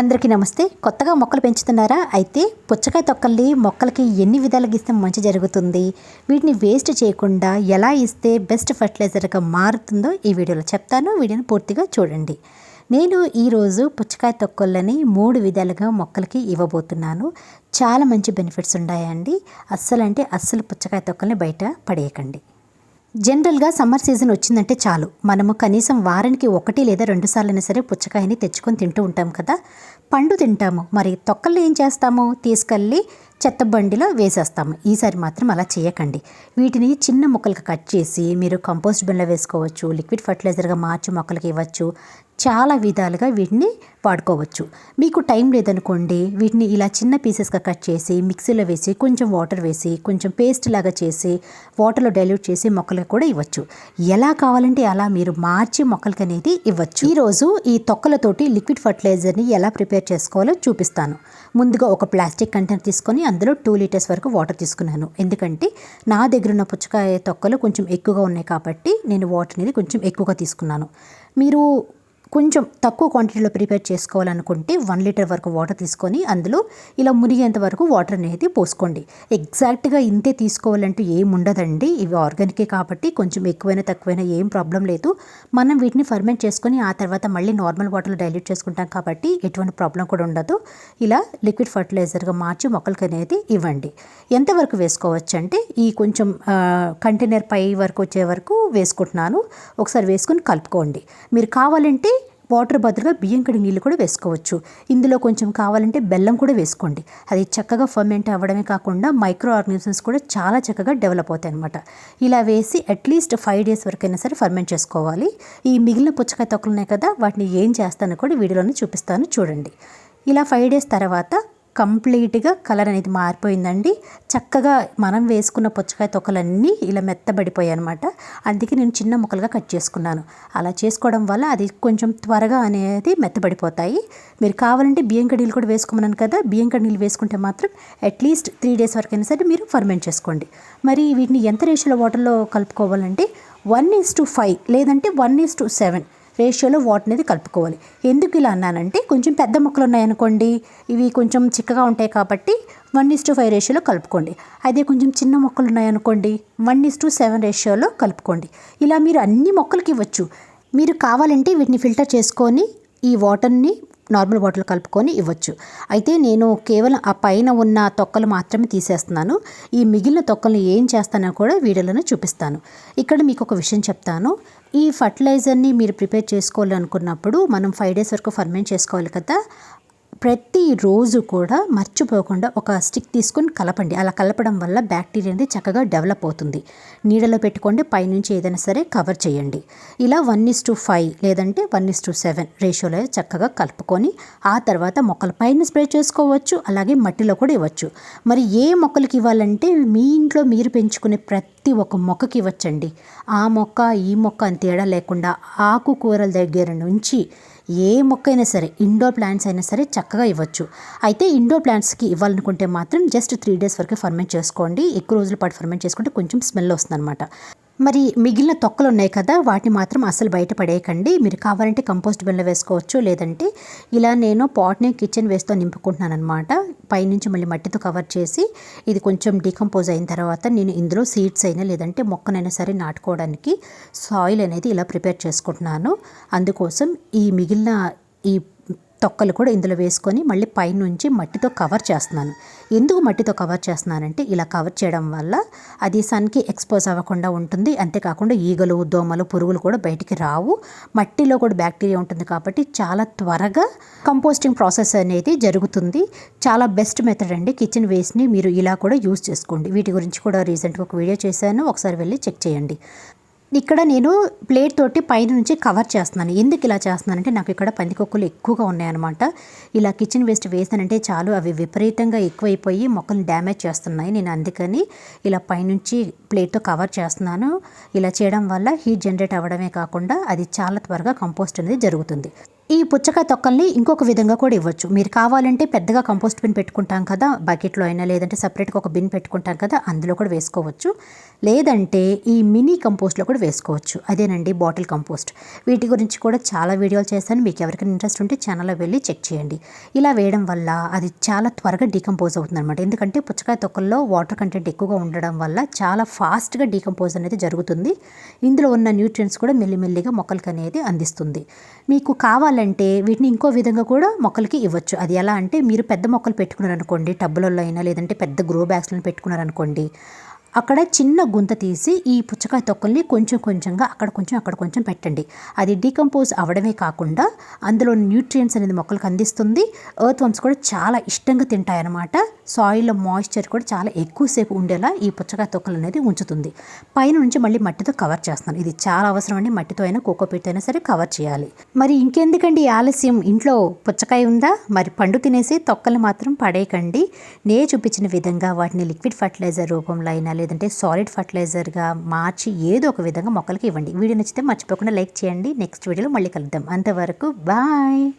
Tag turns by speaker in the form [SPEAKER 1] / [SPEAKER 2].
[SPEAKER 1] అందరికీ నమస్తే. కొత్తగా మొక్కలు పెంచుతున్నారా? అయితే పుచ్చకాయ తొక్కల్ని మొక్కలకి ఎన్ని విధాలుగా ఇస్తే మంచి జరుగుతుంది? వీటిని వేస్ట్ చేయకుండా ఎలా ఇస్తే బెస్ట్ ఫర్టిలైజర్గా మారుతుందో ఈ వీడియోలో చెప్తాను. వీడియోని పూర్తిగా చూడండి. నేను ఈరోజు పుచ్చకాయ తొక్కలని మూడు విధాలుగా మొక్కలకి ఇవ్వబోతున్నాను. చాలా మంచి బెనిఫిట్స్ ఉన్నాయండి. అస్సలు అంటే అస్సలు పుచ్చకాయ తొక్కల్ని బయట పడేయకండి. జనరల్గా సమ్మర్ సీజన్ వచ్చిందంటే చాలు. మనము కనీసం వారానికి ఒకటి లేదా రెండు సార్లైనా సరే పుచ్చకాయని తెచ్చుకొని తింటూ ఉంటాం కదా. పండు తింటాము. మరి తొక్కల్ని ఏం చేస్తాము? తీసుకెళ్ళి చెత్త బండిలో వేసేస్తాము. ఈసారి మాత్రం అలా చేయకండి. వీటిని చిన్న ముక్కలుగా కట్ చేసి మీరు కంపోస్ట్ బిన్లో వేసుకోవచ్చు లిక్విడ్ ఫర్టిలైజర్గా మార్చి మొక్కలకి ఇవ్వచ్చు చాలా విధాలుగా వీటిని వాడుకోవచ్చు. మీకు టైం లేదనుకోండి వీటిని ఇలా చిన్న పీసెస్గా కట్ చేసి మిక్సీలో వేసి కొంచెం వాటర్ వేసి కొంచెం పేస్ట్ లాగా చేసి వాటర్లో డైల్యూట్ చేసి మొక్కలకు కూడా ఇవ్వచ్చు. ఎలా కావాలంటే అలా మీరు మార్చి మొక్కలకి అనేది ఇవ్వచ్చు. ఈరోజు ఈ తొక్కలతోటి లిక్విడ్ ఫర్టిలైజర్ని ఎలా ప్రిపేర్ చేసుకోవాలో చూపిస్తాను. ముందుగా ఒక ప్లాస్టిక్ కంటైనర్ తీసుకొని అందులో టూ లీటర్స్ వరకు వాటర్ తీసుకున్నాను. ఎందుకంటే నా దగ్గర ఉన్న పుచ్చకాయ తొక్కలు కొంచెం ఎక్కువగా ఉన్నాయి కాబట్టి నేను వాటర్ అనేది కొంచెం ఎక్కువగా తీసుకున్నాను. మీరు కొంచెం తక్కువ క్వాంటిటీలో ప్రిపేర్ చేసుకోవాలనుకుంటే వన్ లీటర్ వరకు వాటర్ తీసుకొని అందులో ఇలా మునిగేంత వరకు వాటర్ అనేది పోసుకోండి. ఎగ్జాక్ట్గా ఇంతే తీసుకోవాలంటూ ఏం ఉండదండి. ఇవి ఆర్గానికే కాబట్టి కొంచెం ఎక్కువైనా తక్కువైనా ఏం ప్రాబ్లం లేదు. మనం వీటిని ఫర్మెంట్ చేసుకొని ఆ తర్వాత మళ్ళీ నార్మల్ వాటర్లో డైల్యూట్ చేసుకుంటాం కాబట్టి ఎటువంటి ప్రాబ్లం కూడా ఉండదు. ఇలా లిక్విడ్ ఫర్టిలైజర్గా మార్చి మొక్కలకి అనేది ఇవ్వండి. ఎంతవరకు వేసుకోవచ్చు అంటే ఈ కొంచెం కంటైనర్ పై వరకు వచ్చే వరకు వేసుకుంటున్నాను. ఒకసారి వేసుకొని కలుపుకోండి. మీరు కావాలంటే వాటర్ బదులుగా బియ్యం కడిగి నీళ్ళు కూడా వేసుకోవచ్చు. ఇందులో కొంచెం కావాలంటే బెల్లం కూడా వేసుకోండి. అది చక్కగా ఫర్మెంట్ అవ్వడమే కాకుండా మైక్రో ఆర్గానిజమ్స్ కూడా చాలా చక్కగా డెవలప్ అవుతాయి అనమాట ఇలా వేసి అట్లీస్ట్ ఫైవ్ డేస్ వరకైనా సరే ఫర్మెంట్ చేసుకోవాలి. ఈ మిగిలిన పుచ్చకాయ తొక్కలు ఉన్నాయి కదా వాటిని ఏం చేస్తానో కూడా వీడియోలోనే చూపిస్తాను. చూడండి. ఇలా ఫైవ్ డేస్ తర్వాత కంప్లీట్గా కలర్ అనేది మారిపోయిందండి. చక్కగా మనం వేసుకున్న పుచ్చకాయ తొక్కలన్నీ ఇలా మెత్తబడిపోయాయి అనమాట అందుకే నేను చిన్న ముక్కలుగా కట్ చేసుకున్నాను. అలా చేసుకోవడం వల్ల అది కొంచెం త్వరగా అనేది మెత్తబడిపోతాయి. మీరు కావాలంటే బియ్యం కడీలు కూడా వేసుకోమన్నాను కదా బియ్యం కడీలు వేసుకుంటే మాత్రం అట్లీస్ట్ త్రీ డేస్ వరకైనా సరే మీరు ఫర్మెంట్ చేసుకోండి. మరి వీటిని ఎంత రేషియోలో వాటర్లో కలుపుకోవాలంటే వన్ ఈస్ టు ఫైవ్ లేదంటే వన్ ఈస్ టు సెవెన్ రేషియోలో వాటర్ అనేది కలుపుకోవాలి. ఎందుకు ఇలా అన్నానంటే కొంచెం పెద్ద మొక్కలు ఉన్నాయనుకోండి ఇవి కొంచెం చిక్కగా ఉంటాయి కాబట్టి వన్ ఇస్ టు ఫైవ్ రేషియోలో కలుపుకోండి. అదే కొంచెం చిన్న మొక్కలు ఉన్నాయనుకోండి వన్ ఇస్ టు సెవెన్ రేషియోలో కలుపుకోండి. ఇలా మీరు అన్ని మొక్కలకి ఇవ్వచ్చు. మీరు కావాలంటే వీటిని ఫిల్టర్ చేసుకొని ఈ వాటర్ని నార్మల్ వాటర్ కలుపుకొని ఇవ్వచ్చు. అయితే నేను కేవలం ఆ పైన ఉన్న తొక్కలు మాత్రమే తీసేస్తున్నాను. ఈ మిగిలిన తొక్కలను ఏం చేస్తానో కూడా వీడియోలోనే చూపిస్తాను. ఇక్కడ మీకు ఒక విషయం చెప్తాను. ఈ ఫర్టిలైజర్ని మీరు ప్రిపేర్ చేసుకోవాలనుకున్నప్పుడు మనం ఫైవ్ డేస్ వరకు ఫర్మెంట్ చేసుకోవాలి కదా. ప్రతిరోజు కూడా మర్చిపోకుండా ఒక స్టిక్ తీసుకొని కలపండి. అలా కలపడం వల్ల బ్యాక్టీరియా అనేది చక్కగా డెవలప్ అవుతుంది. నీడలో పెట్టుకోండి. పైనుంచి ఏదైనా సరే కవర్ చేయండి. ఇలా వన్ ఇస్ టు ఫైవ్ లేదంటే వన్ ఇస్ టు సెవెన్ రేషియోలో చక్కగా కలుపుకొని ఆ తర్వాత మొక్కల పైన స్ప్రే చేసుకోవచ్చు. అలాగే మట్టిలో కూడా ఇవ్వచ్చు. మరి ఏ మొక్కలకి ఇవ్వాలంటే మీ ఇంట్లో మీరు పెంచుకునే ప్రతి ఒక్క మొక్కకి ఇవ్వచ్చండి. ఆ మొక్క ఈ మొక్క అని తేడా లేకుండా ఆకుకూరల దగ్గర నుంచి ఏ మొక్క అయినా సరే ఇండోర్ ప్లాంట్స్ అయినా సరే చక్కగా ఇవ్వచ్చు. అయితే ఇండోర్ ప్లాంట్స్కి ఇవ్వాలనుకుంటే మాత్రం జస్ట్ త్రీ డేస్ వరకు ఫర్మెంట్ చేసుకోండి. ఎక్కువ రోజుల పాటు ఫర్మెంట్ చేసుకుంటే కొంచెం స్మెల్ వస్తుందన్నమాట. మరి మిగిలిన తొక్కలు ఉన్నాయి కదా వాటిని మాత్రం అసలు బయట పడేయకండి. మీరు కావాలంటే కంపోస్ట్ బిన్లో వేసుకోవచ్చు లేదంటే ఇలా నేను పాట్ని కిచెన్ వేస్తో నింపుకుంటున్నాను అనమాట పైనుంచి మళ్ళీ మట్టితో కవర్ చేసి ఇది కొంచెం డీకంపోజ్ అయిన తర్వాత నేను ఇందులో సీడ్స్ అయినా లేదంటే మొక్కనైనా సరే నాటుకోవడానికి సాయిల్ అనేది ఇలా ప్రిపేర్ చేసుకుంటున్నాను. అందుకోసం ఈ మిగిలిన ఈ తొక్కలు కూడా ఇందులో వేసుకొని మళ్ళీ పైనుంచి మట్టితో కవర్ చేస్తున్నాను. ఎందుకు మట్టితో కవర్ చేస్తున్నానంటే ఇలా కవర్ చేయడం వల్ల అది సన్కి ఎక్స్పోజ్ అవ్వకుండా ఉంటుంది. అంతేకాకుండా ఈగలు దోమలు పురుగులు కూడా బయటికి రావు. మట్టిలో కూడా బ్యాక్టీరియా ఉంటుంది కాబట్టి చాలా త్వరగా కంపోస్టింగ్ ప్రాసెస్ అనేది జరుగుతుంది. చాలా బెస్ట్ మెథడ్ అండి. కిచెన్ వేస్ట్ని మీరు ఇలా కూడా యూస్ చేసుకోండి. వీటి గురించి కూడా రీసెంట్గా ఒక వీడియో చేశాను. ఒకసారి వెళ్ళి చెక్ చేయండి. ఇక్కడ నేను ప్లేట్ తోటి పైన నుంచి కవర్ చేస్తున్నాను. ఎందుకు ఇలా చేస్తున్నానంటే నాకు ఇక్కడ పందికొక్కులు ఎక్కువగా ఉన్నాయన్నమాట. ఇలా కిచెన్ వేస్ట్ వేసానంటే చాలు అవి విపరీతంగా ఎక్కువైపోయి మొక్కలు డ్యామేజ్ చేస్తున్నాయి. నేను అందుకని ఇలా పైనుంచి ప్లేట్తో కవర్ చేస్తున్నాను. ఇలా చేయడం వల్ల హీట్ జనరేట్ అవ్వడమే కాకుండా అది చాలా త్వరగా కంపోస్ట్ అనేది జరుగుతుంది. ఈ పుచ్చకాయ తొక్కల్ని ఇంకొక విధంగా కూడా ఇవ్వచ్చు. మీరు కావాలంటే పెద్దగా కంపోస్ట్ బిన్ పెట్టుకుంటాం కదా బకెట్లో అయినా లేదంటే సపరేట్గా ఒక బిన్ పెట్టుకుంటాం కదా అందులో కూడా వేసుకోవచ్చు. లేదంటే ఈ మినీ కంపోస్ట్లో కూడా వేసుకోవచ్చు. అదేనండి బాటిల్ కంపోస్ట్. వీటి గురించి కూడా చాలా వీడియోలు చేశాను. మీకు ఎవరికైనా ఇంట్రెస్ట్ ఉంటే ఛానల్లో వెళ్ళి చెక్ చేయండి. ఇలా వేయడం వల్ల అది చాలా త్వరగా డీకంపోజ్ అవుతుందన్నమాట. ఎందుకంటే పుచ్చకాయ తొక్కల్లో వాటర్ కంటెంట్ ఎక్కువగా ఉండడం వల్ల చాలా ఫాస్ట్గా డీకంపోజ్ అనేది జరుగుతుంది. ఇందులో ఉన్న న్యూట్రియంట్స్ కూడా మెల్లిమెల్లిగా మొక్కలకి అనేది అందిస్తుంది. మీకు కావాలంటే వీటిని ఇంకో విధంగా కూడా మొక్కలకి ఇవ్వచ్చు. అది ఎలా అంటే మీరు పెద్ద మొక్కలు పెట్టుకున్నారనుకోండి టబ్బులలో అయినా లేదంటే పెద్ద గ్రో బ్యాగ్స్లను పెట్టుకున్నారనుకోండి అక్కడ చిన్న గుంత తీసి ఈ పుచ్చకాయ తొక్కల్ని కొంచెం కొంచెంగా అక్కడ కొంచెం అక్కడ కొంచెం పెట్టండి. అది డీకంపోజ్ అవడమే కాకుండా అందులో న్యూట్రియంట్స్ అనేది మొక్కలకు అందిస్తుంది. ఎర్త్ వమ్స్ కూడా చాలా ఇష్టంగా తింటాయన్నమాట. సాయిల్లో మాయిశ్చర్ కూడా చాలా ఎక్కువసేపు ఉండేలా ఈ పుచ్చకాయ తొక్కలు అనేది ఉంచుతుంది. పైన నుంచి మళ్ళీ మట్టితో కవర్ చేస్తాను. ఇది చాలా అవసరం అండి. మట్టితో అయినా కోకోపీట్ అయినా సరే కవర్ చేయాలి. మరి ఇంకెందుకండి ఈ ఆలస్యం? ఇంట్లో పుచ్చకాయ ఉందా? మరి పండు తినేసి తొక్కలు మాత్రం పడేయకండి. నే చూపించిన విధంగా వాటిని లిక్విడ్ ఫర్టిలైజర్ రూపంలో అయినా లేదంటే సాలిడ్ ఫర్టిలైజర్గా మార్చి ఏదో ఒక విధంగా మొక్కలకి ఇవ్వండి. వీడియో నచ్చితే మర్చిపోకుండా లైక్ చేయండి. నెక్స్ట్ వీడియోలో మళ్ళీ కలుద్దాం. అంతవరకు బాయ్.